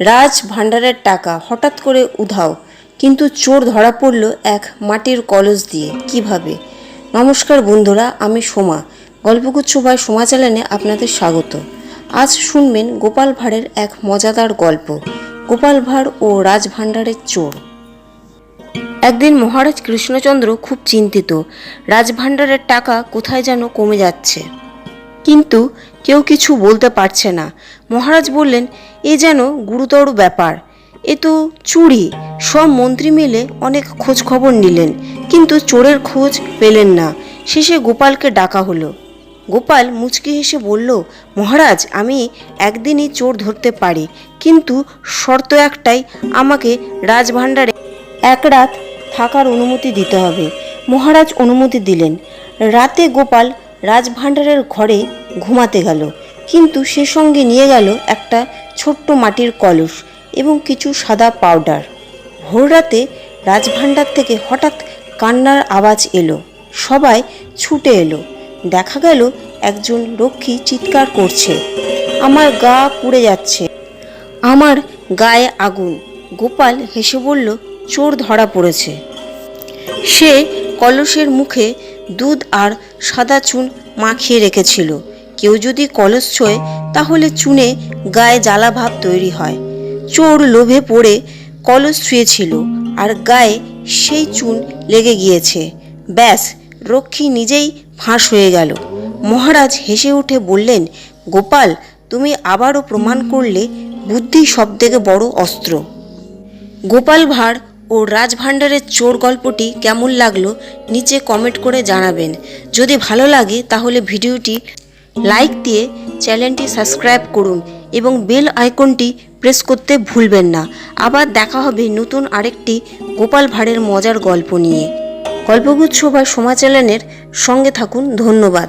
রাজ ভাণ্ডারের টাকা হঠাৎ করে উধাও, কিন্তু চোর ধরা পড়ল এক মাটির কলস দিয়ে। কীভাবে? নমস্কার বন্ধুরা, আমি সোমা। গল্পগুচ্ছ ভাই সোমা চ্যানেলে আপনাদের স্বাগত। আজ শুনবেন গোপাল ভাঁড়ের এক মজাদার গল্প, গোপাল ভাঁড় ও রাজ ভাণ্ডারের চোর। একদিন মহারাজ কৃষ্ণচন্দ্র খুব চিন্তিত রাজভাণ্ডারের টাকা কোথায় যেন কমে যাচ্ছে। কিন্তু কেউ কিছু বলতে পারছে না। মহারাজ বললেন, এ যেন গুরুতর ব্যাপার। এ তো চুরি। সব মন্ত্রী মিলে অনেক খোঁজ খবর নিলেন, কিন্তু চোরের খোঁজ পেলেন না। শেষে গোপালকে ডাকা হলো। গোপাল মুচকি হেসে বলল, মহারাজ, আমি একদিনই চোর ধরতে পারি, কিন্তু শর্ত একটাই, আমাকে রাজভাণ্ডারে এক রাত থাকার অনুমতি দিতে হবে। মহারাজ অনুমতি দিলেন। রাতে গোপাল রাজভাণ্ডারের ঘরে ঘুমাতে গেল। কিন্তু সে সঙ্গে নিয়ে গেল একটা ছোট্ট মাটির কলস এবং কিছু সাদা পাউডার। ভোররাতে রাজভাণ্ডার থেকে হঠাৎ কান্নার আওয়াজ এলো। সবাই ছুটে এলো। দেখা গেল একজন রক্ষী চিৎকার করছে। আমার গা পুড়ে যাচ্ছে। আমার গায়ে আগুন। গোপাল হেসে বলল, চোর ধরা পড়েছে। সে কলসের মুখে দুধ আর সাদা চুন মাখিয়ে রেখেছিল। কেউ যদি কলস ছোঁয়, তাহলে চুনে গায়ে জ্বালা ভাব তৈরি হয়। চোর লোভে পড়ে কলস ছুঁয়েছিল, আর গায়ে সেই চুন লেগে গিয়েছে। ব্যাস, রক্ষী নিজেই ফাঁস হয়ে গেল। মহারাজ হেসে উঠে বললেন, গোপাল, তুমি আবারও প্রমাণ করলে বুদ্ধি সব থেকে বড় অস্ত্র। গোপাল ভাঁড় ও রাজভাণ্ডারের চোর গল্পটি কেমন লাগল, নিচে কমেন্ট করে জানাবেন। যদি ভালো লাগে, তাহলে ভিডিওটি লাইক দিয়ে চ্যানেলটি সাবস্ক্রাইব করুন এবং বেল আইকনটি প্রেস করতে ভুলবেন না। আবার দেখা হবে নতুন আরেকটি গোপাল ভাঁড়ের মজার গল্প নিয়ে। গল্পগুচ্ছ বা সোমা চ্যানেলের সঙ্গে থাকুন, ধন্যবাদ।